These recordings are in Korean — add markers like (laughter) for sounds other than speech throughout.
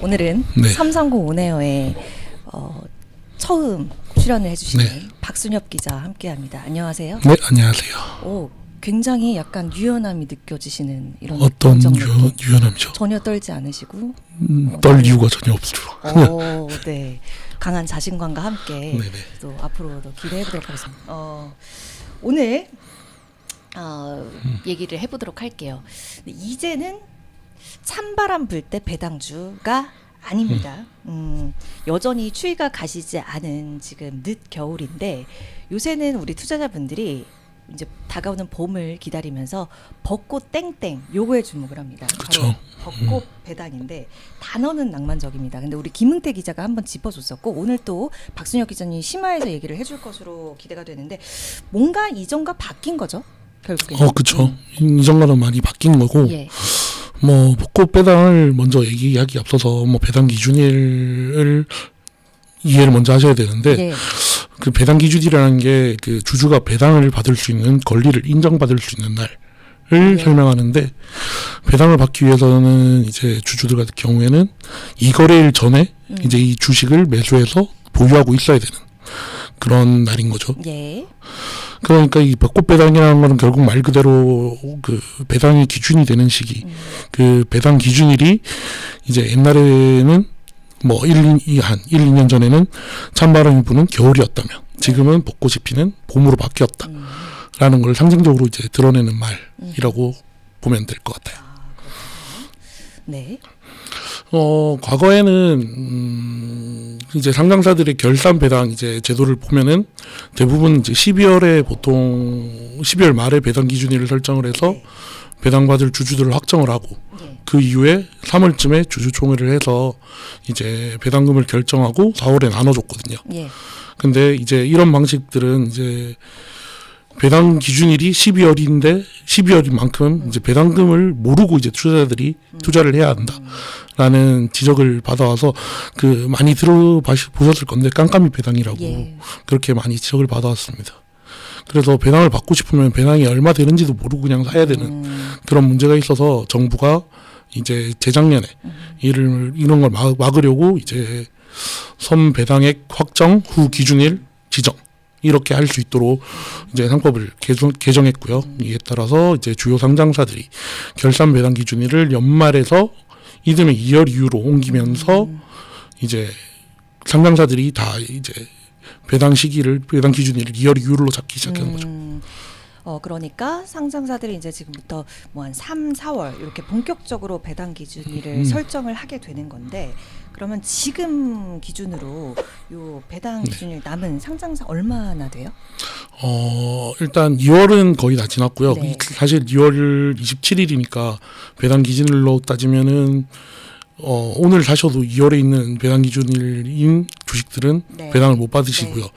오늘은 네. 330 온에어에 어, 처음 출연을 해주시는 네. 박순엽 기자 함께합니다. 안녕하세요. 네, 안녕하세요. 오, 굉장히 약간 유연함이 느껴지시는 이런 어떤 감정 유, 느낌. 유연함이죠? 전혀 떨지 않으시고, 음, 떨 이유가 전혀 없죠. 어, 네, 강한 자신감과 함께 네네. 또 앞으로도 기대해 보도록 하겠습니다. 어, 오늘 어, 음. 얘기를 해보도록 할게요. 이제는 찬바람 불 때 배당주가 아닙니다. 음, 여전히 추위가 가시지 않은 지금 늦 겨울인데 요새는 우리 투자자분들이 이제 다가오는 봄을 기다리면서 벚꽃 땡땡 요거에 주목을 합니다. 바로 벚꽃 배당인데 단어는 낭만적입니다. 근데 우리 김은태 기자가 한번 짚어줬었고 오늘 또 박순혁 기자님 심화해서 얘기를 해줄 것으로 기대가 되는데 뭔가 이전과 바뀐 거죠 결국에. 어, 그쵸. 이전과는 많이 바뀐 거고, 예. 뭐, 벚꽃 배당을 먼저 얘기하기 앞서서, 뭐, 배당 기준일을 이해를 먼저 하셔야 되는데, 예. 그 배당 기준이라는 게 그 주주가 배당을 받을 수 있는 권리를 인정받을 수 있는 날을 네. 설명하는데 배당을 받기 위해서는 이제 주주들 같은 경우에는 이 거래일 전에 음. 이제 이 주식을 매수해서 보유하고 있어야 되는 그런 날인 거죠. 예. 그러니까 이 벚꽃 배당이라는 거는 결국 말 그대로 그 배당의 기준이 되는 시기. 음. 그 배당 기준일이 이제 옛날에는 뭐 1, 2, 한 1, 2년 전에는 찬바람이 부는 겨울이었다면 지금은 벚꽃이 피는 봄으로 바뀌었다라는 음. 걸 상징적으로 이제 드러내는 말이라고 보면 될 것 같아요. 아. 네. 어, 과거에는, 음, 이제 상장사들의 결산 배당 이제 제도를 보면은 대부분 이제 12월에 보통 12월 말에 배당 기준일을 설정을 해서 네. 배당받을 주주들을 확정을 하고 예. 그 이후에 3월쯤에 주주총회를 해서 이제 배당금을 결정하고 4월에 나눠줬거든요. 예. 근데 이제 이런 방식들은 이제 배당 기준일이 12월인데 12월인 만큼 이제 배당금을 모르고 이제 투자자들이 투자를 해야 한다라는 지적을 받아와서 그 많이 들어보셨을 건데 깜깜이 배당이라고 예. 그렇게 많이 지적을 받아왔습니다. 그래서 배당을 받고 싶으면 배당이 얼마 되는지도 모르고 그냥 사야 되는 음. 그런 문제가 있어서 정부가 이제 재작년에 이를 이런 걸 막, 막으려고 이제 선 배당액 확정 후 기준일 지정 이렇게 할 수 있도록 이제 상법을 개정, 개정했고요. 이에 따라서 이제 주요 상장사들이 결산 배당 기준일을 연말에서 이듬해 2월 이후로 옮기면서 이제 상장사들이 다 이제 배당 시기를 배당 기준일을 2월 이후로 잡기 시작한 거죠. 음, 어 그러니까 상장사들이 이제 지금부터 뭐한 3, 4월 이렇게 본격적으로 배당 기준일을 음. 설정을 하게 되는 건데 그러면 지금 기준으로 요 배당 네. 기준일 남은 상장사 얼마나 돼요? 어, 일단 2월은 거의 다 지났고요. 네. 사실 2월 27일이니까 배당 기준일로 따지면은 어, 오늘 사셔도 2월에 있는 배당 기준일인 주식들은 네. 배당을 못 받으시고요.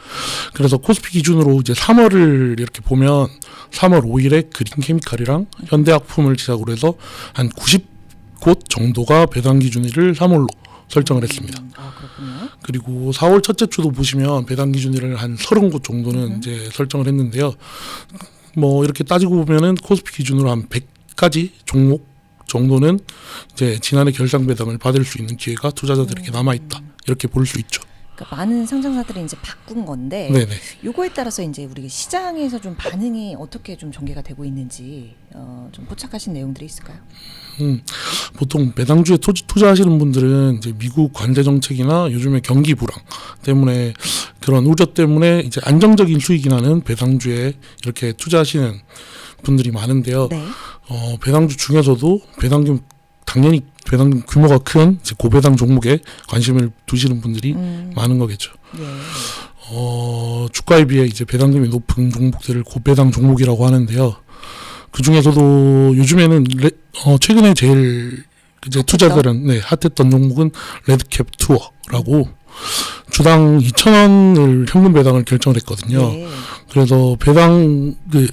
그래서 코스피 기준으로 이제 3월을 이렇게 보면 3월 5일에 그린 케미칼이랑 현대약품을 시작으로 해서 한 90곳 정도가 배당 기준일을 3월로 설정을 했습니다. 음, 아 그렇군요. 그리고 4월 첫째 주도 보시면 배당 기준일을 한 30곳 정도는 이제 설정을 했는데요. 뭐 이렇게 따지고 보면은 코스피 기준으로 한 100가지 종목 정도는 이제 지난해 결상 배당을 받을 수 있는 기회가 투자자들에게 남아 있다. 이렇게 볼 수 있죠. 그러니까 많은 상장사들이 이제 바꾼 건데 네, 네. 요거에 따라서 이제 우리 시장에서 좀 반응이 어떻게 좀 전개가 되고 있는지 어, 좀 포착하신 내용들이 있을까요? 음, 보통 배당주에 투, 투자하시는 분들은 이제 미국 관세 정책이나 요즘에 경기 불황 때문에 그런 우려 때문에 이제 안정적인 수익이 나는 배당주에 이렇게 투자하시는 분들이 많은데요. 네. 어, 배당주 중에서도 배당금 당연히 배당금 규모가 큰 고배당 종목에 관심을 두시는 분들이 음, 많은 거겠죠. 예. 어, 주가에 비해 이제 배당금이 높은 종목들을 고배당 종목이라고 하는데요. 그 중에서도 요즘에는 레, 어, 최근에 제일 이제 투자들은 네, 핫했던 종목은 레드캡 투어라고 주당 2,000원을 현금 배당을 결정을 했거든요. 네. 그래서 배당 그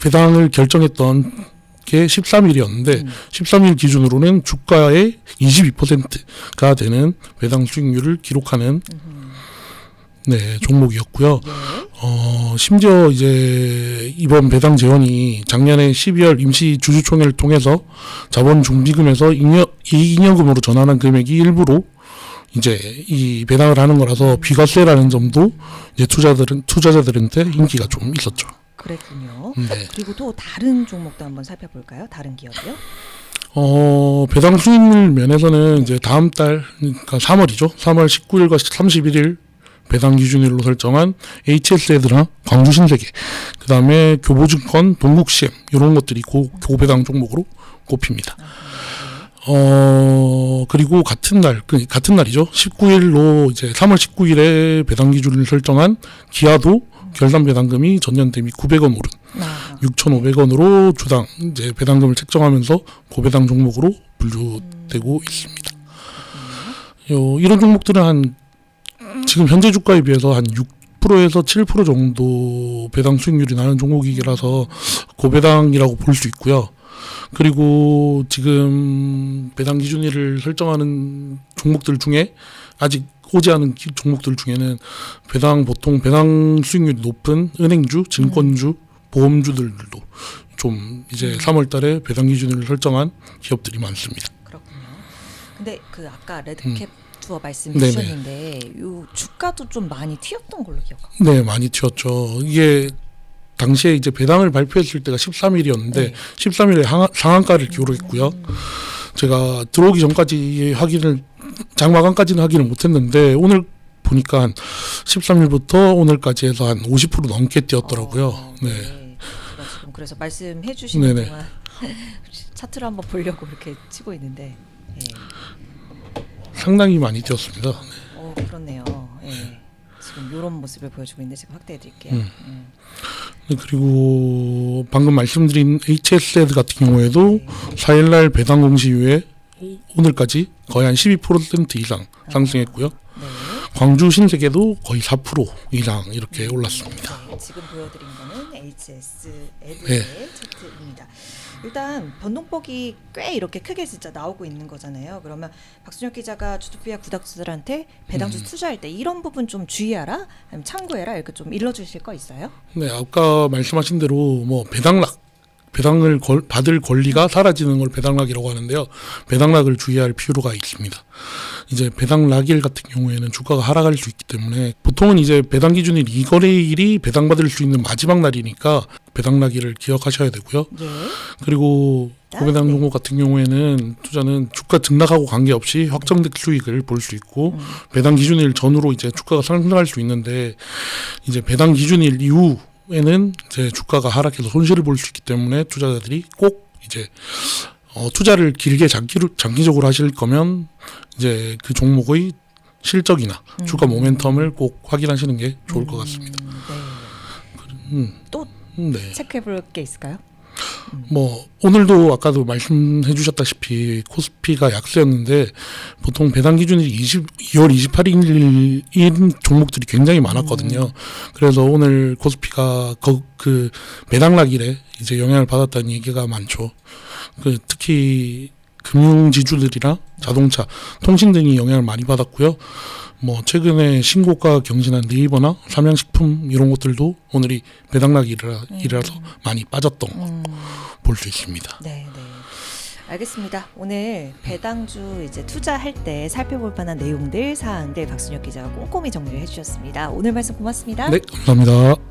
배당을 결정했던 게 13일이었는데 음. 13일 기준으로는 주가의 22%가 되는 배당 수익률을 기록하는 네, 종목이었고요. 예. 어, 심지어 이제 이번 배당 재원이 작년에 12월 임시 주주총회를 통해서 자본 준비금에서 잉여, 이익잉여금으로 전환한 금액이 일부로 이제 이 배당을 하는 거라서 비과세라는 점도 이제 투자들은 투자자들한테 인기가 좀 있었죠. 그랬군요. 네. 그리고 또 다른 종목도 한번 살펴볼까요? 다른 기업이요? 어, 배당 수익률 면에서는 이제 다음 달, 그러니까 3월이죠. 3월 19일과 31일 배당 기준일로 설정한 HS에드나 광주신세계, 그 다음에 교보증권, 동국CM, 이런 것들이 고, 고배당 종목으로 꼽힙니다. 어, 그리고 같은 날, 그, 같은 날이죠. 19일로 이제 3월 19일에 배당 기준을 설정한 기아도 결산 배당금이 전년 대비 900원 오른 아, 6,500원으로 주당 이제 배당금을 책정하면서 고배당 종목으로 분류되고 있습니다. 요, 이런 종목들은 한 지금 현재 주가에 비해서 한 6%에서 7% 정도 배당 수익률이 나는 종목이라서 고배당이라고 볼 수 있고요. 그리고 지금 배당 기준일을 설정하는 종목들 중에 아직 오지 않은 기- 종목들 중에는 배당 보통 배당 수익률이 높은 은행주, 증권주, 보험주들도 좀 이제 3월달에 배당 기준을 설정한 기업들이 많습니다. 그렇군요. 근데 그 아까 레드캡 투어 말씀 음. 네네. 주셨는데 요 주가도 좀 많이 튀었던 걸로 기억하고. 네, 많이 튀었죠. 이게 당시에 이제 배당을 발표했을 때가 13일이었는데 네. 13일에 상한가를 기록했고요. 제가 들어오기 전까지 확인을 장마감까지는 확인을 못했는데 오늘 보니까 한 13일부터 오늘까지 해서 한 50% 넘게 뛰었더라고요. 어, 네. 지금 그래서 말씀해 주시는 네네. 동안 (laughs) 차트를 한번 보려고 이렇게 치고 있는데. 예. 상당히 많이 뛰었습니다. 어 그렇네요. 예. 지금 이런 모습을 보여주고 있는데 제가 확대해 드릴게요. 음. 음. 네, 그리고 방금 말씀드린 HSED 같은 경우에도 네. 4일날 배당 공시 이후에 오늘까지 거의 한 12% 이상 상승했고요. 네. 광주 신세계도 거의 4% 이상 이렇게 올랐습니다. 네, 지금 보여드린 거는 HS 에드의 네. 차트입니다. 일단 변동폭이 꽤 이렇게 크게 진짜 나오고 있는 거잖아요. 그러면 박순혁 기자가 주투피아 구독자들한테 배당주 음. 투자할 때 이런 부분 좀 주의하라, 참고해라 이렇게 좀 일러주실 거 있어요? 네, 아까 말씀하신 대로 뭐 배당락 배당을 걸- 받을 권리가 사라지는 걸 배당락이라고 하는데요. 배당락을 주의할 필요가 있습니다. 이제 배당락일 같은 경우에는 주가가 하락할 수 있기 때문에 보통은 이제 배당 기준일 이거래일이 배당받을 수 있는 마지막 날이니까 배당락일을 기억하셔야 되고요. 예. 그리고 고배당 네. 종목 같은 경우에는 투자는 주가 등락하고 관계없이 확정된 수익을 볼 수 있고 음. 배당 기준일 전후로 이제 주가가 상승할 수 있는데 이제 배당 기준일 이후 에는 이제 주가가 하락해서 손실을 볼 수 있기 때문에 투자자들이 꼭 이제 어, 투자를 길게 장기로, 장기적으로 하실 거면 이제 그 종목의 실적이나 주가 모멘텀을 꼭 확인하시는 게 좋을 것 같습니다. 음, 네. 음, 또 네. 체크해 볼 게 있을까요? 뭐 오늘도 아까도 말씀해 주셨다시피 코스피가 약세였는데 보통 배당 기준이 20, 2월 28일인 종목들이 굉장히 많았거든요. 그래서 오늘 코스피가 거, 그 배당락 일에 이제 영향을 받았다는 얘기가 많죠. 그 특히 금융 지주들이나 자동차, 통신 등이 영향을 많이 받았고요. 뭐 최근에 신고가 경신한 네이버나 삼양식품 이런 것들도 오늘이 배당락이라서 많이 빠졌던 거 음. 볼수 있습니다. 네, 네. 알겠습니다. 오늘 배당주 이제 투자할 때 살펴볼 만한 내용들, 사항들 박순혁 기자가 꼼꼼히 정리를 해주셨습니다. 오늘 말씀 고맙습니다. 네, 감사합니다.